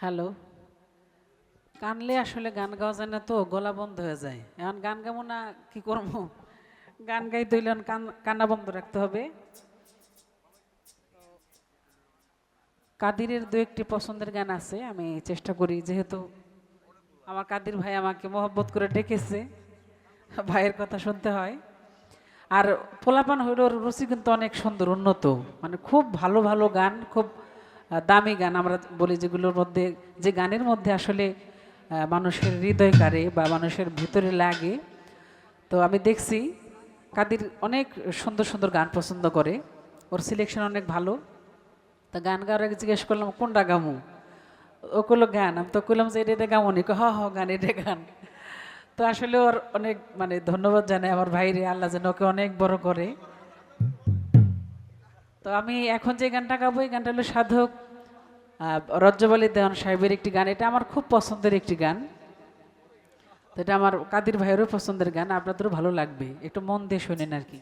Hello. কানলে আসলে গান গাওয়া যায় না তো গলা বন্ধ হয়ে যায়। এখন গান গাবো না, কি করব? গান হইলে এখন কান কান্না বন্ধ রাখতে হবে। কাদিরের দু একটি পছন্দের গান আছে, আমি চেষ্টা করি, যেহেতু আমার কাদির ভাই আমাকে মহব্বত করে ডেকেছে, ভাইয়ের কথা শুনতে হয়। আর পোলাপান হইল রুচি কিন্তু অনেক সুন্দর, উন্নত। মানে খুব ভালো ভালো গান, খুব দামি গান আমরা বলি যেগুলোর মধ্যে, যে গানের মধ্যে আসলে মানুষের হৃদয় কাড়ে বা মানুষের ভিতরে লাগে। তো আমি দেখছি কাদির অনেক সুন্দর সুন্দর গান পছন্দ করে। ওর সিলেকশন অনেক ভালো। তা গান গাওয়ার আগে জিজ্ঞেস করলাম, কোনটা গামু? ও করল গান। আমি তো করলাম যে, এটা এটা গামনি হ হ গান, এটা গান। তো আসলে ওর অনেক মানে ধন্যবাদ জানাই আমার ভাইরে, আল্লাহ যেন ওকে অনেক বড় করে। তো আমি এখন যে গানটা গাবো এই গানটা হলো সাধক রজ্জবালী দেওয়ান সাহেবের একটি গান। এটা আমার খুব পছন্দের একটি গান। তো এটা আমার কাদির ভাইয়েরও পছন্দের গান আপনাদেরও ভালো লাগবে। একটু মন দিয়ে শোনেন আর কি।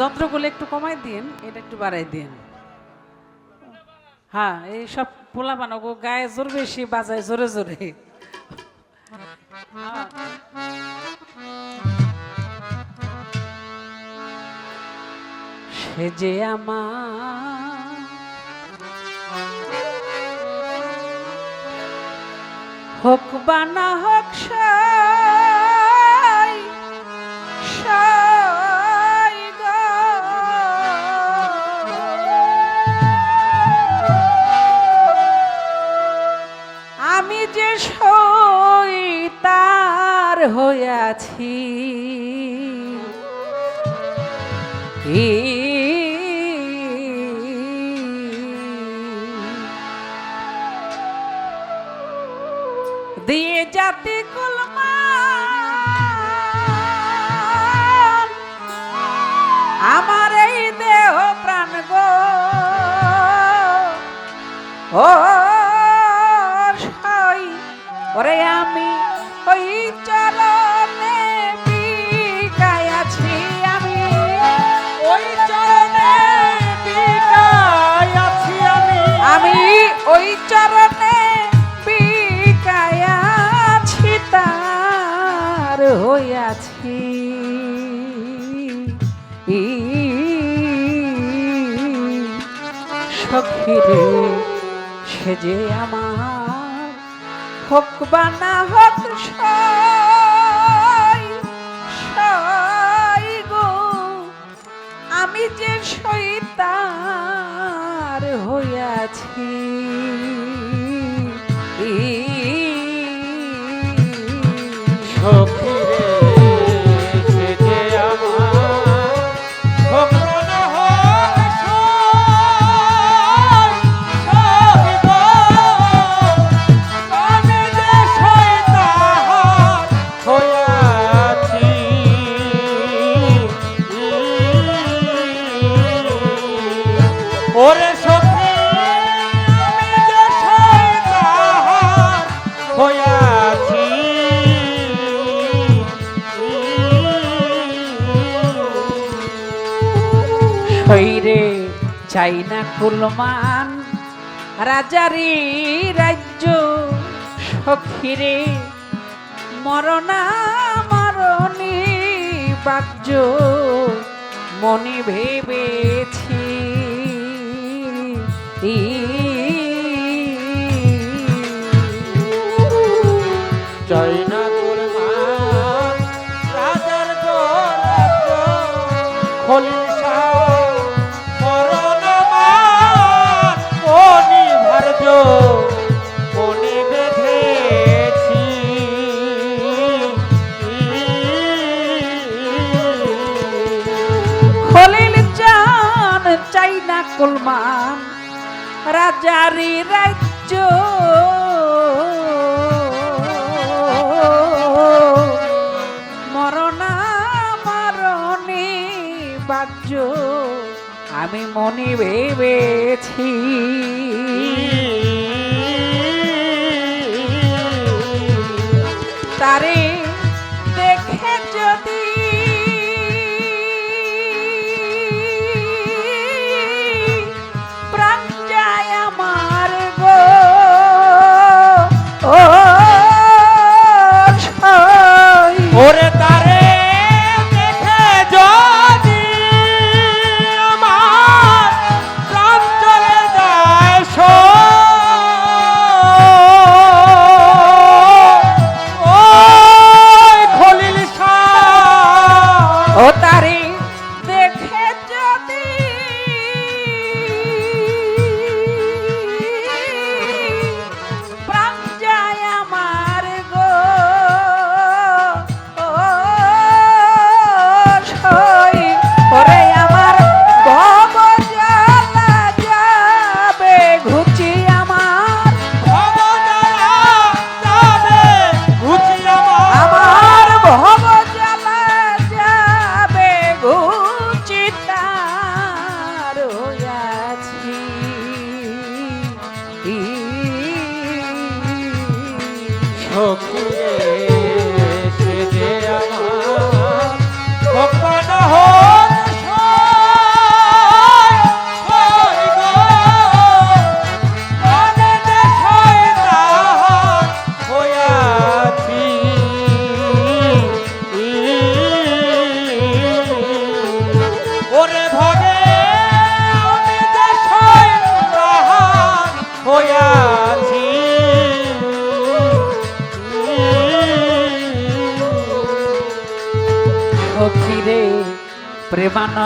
যন্ত্রগুলো একটু কমাই দিন এটা একটু বাড়াই দিন। হ্যাঁ এই সব পোলা বানাবো, গায়ে জোর বেশি, বাজায় জোরে জোরে। সে যে আমার হোক বা না হোক দিয়ে জাতি আমার এই দেহ প্রাণ গো। ও ওরে আমি যে আমার হোক বা না হোক চাই না কুলমান, রাজারি রাজ্য সখিরে মরনা মরণি বাজ্য মনে ভেবেছি। চাই না তোর রাজার গোরাজ্য রাজারি রাজ্য। মরণা মরণে বাজ্য আমি মনে ভেবেছি।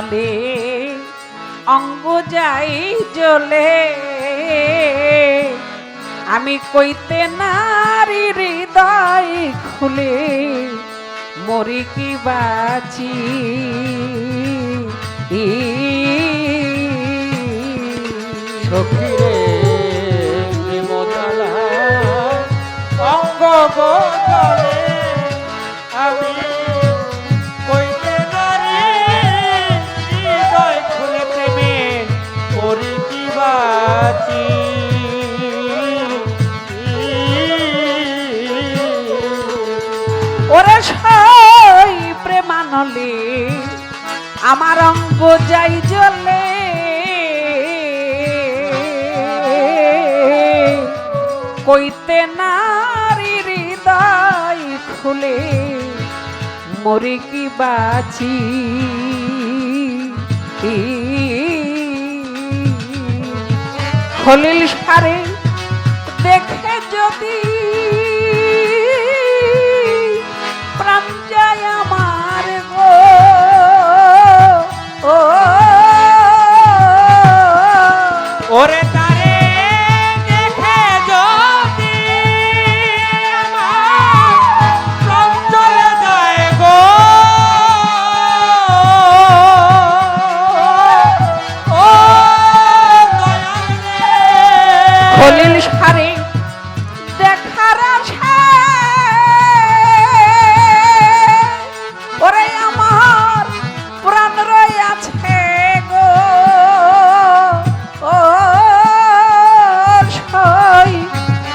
প্রেমানলে অঙ্গ যাই জ্বলে। আমি কইতে নারী হৃদয় খুলে মরি কি বাঁচি? সখীরে অঙ্গ আমার অঙ্গ যাই জ্বলে। কইতে নারী হৃদয় খুলে, মরি কি বাঁচি? খলিল সারে দেখে যদি ওরে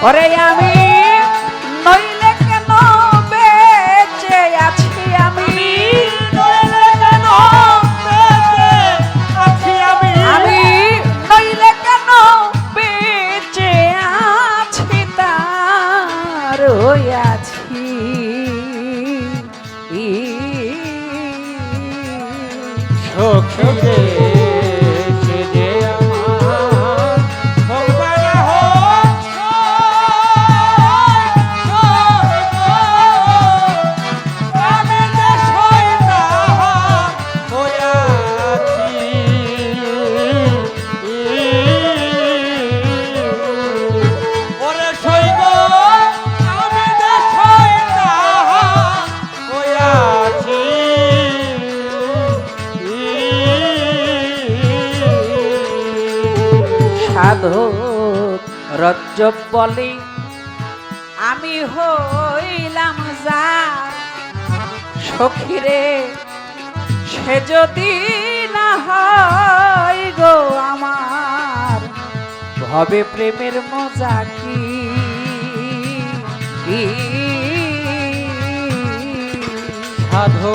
ওরে আমি নইলে কেন বেঁচে আছি আমি? নইলে কেন বেঁচে আছি আমি? আমি নইলে কেন বেঁচে আছি তার আছি? সাধক আমি হইলাম যা সখিরে সে যদি না হয় গো আমার ভবে প্রেমের মজা কি? সাধু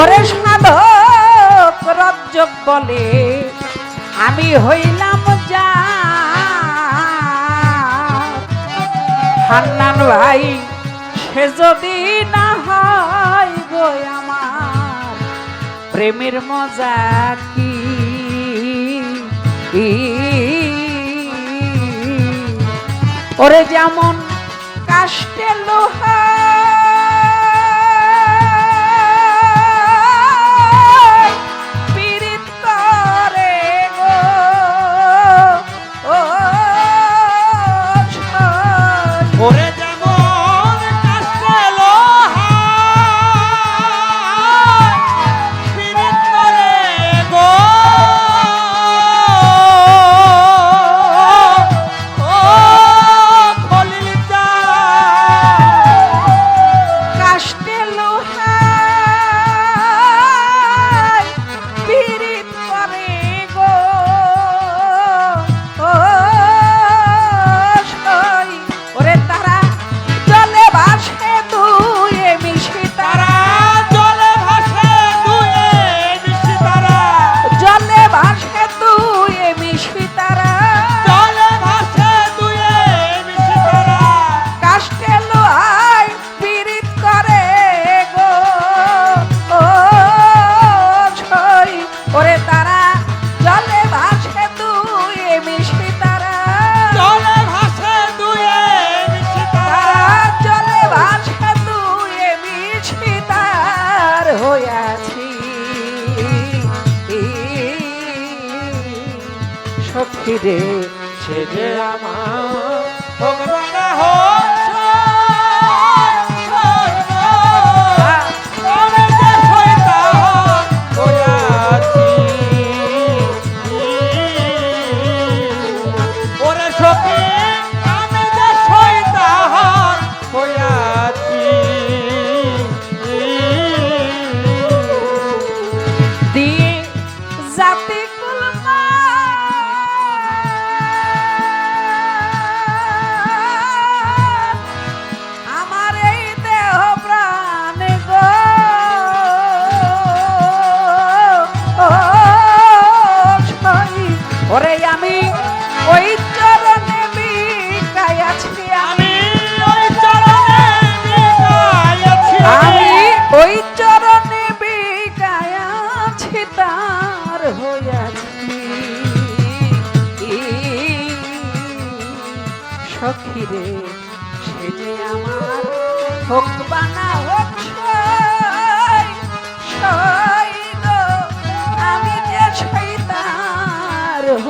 ওরে সাধক রজ্জব বলে, আমি হইলাম যা। হান্নান ভাই, সে যদি না হয় গো আমার, প্রেমের মজা কি? ওরে যেমন সীতার হইয়াছি। সখী রে সে যে আমার ওরে আমি ওই চরণে মিটাই আছি, আমি ওই চরণে মিটাই আছি। আমি ওই চরণে মিটাই আছি, তার হইয়াছি সখিরে সে যে আমার ভগবান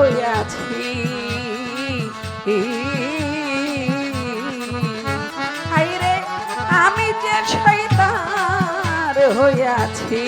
হয়ে আছি রে আমি যে শৈতার হয়ে আছি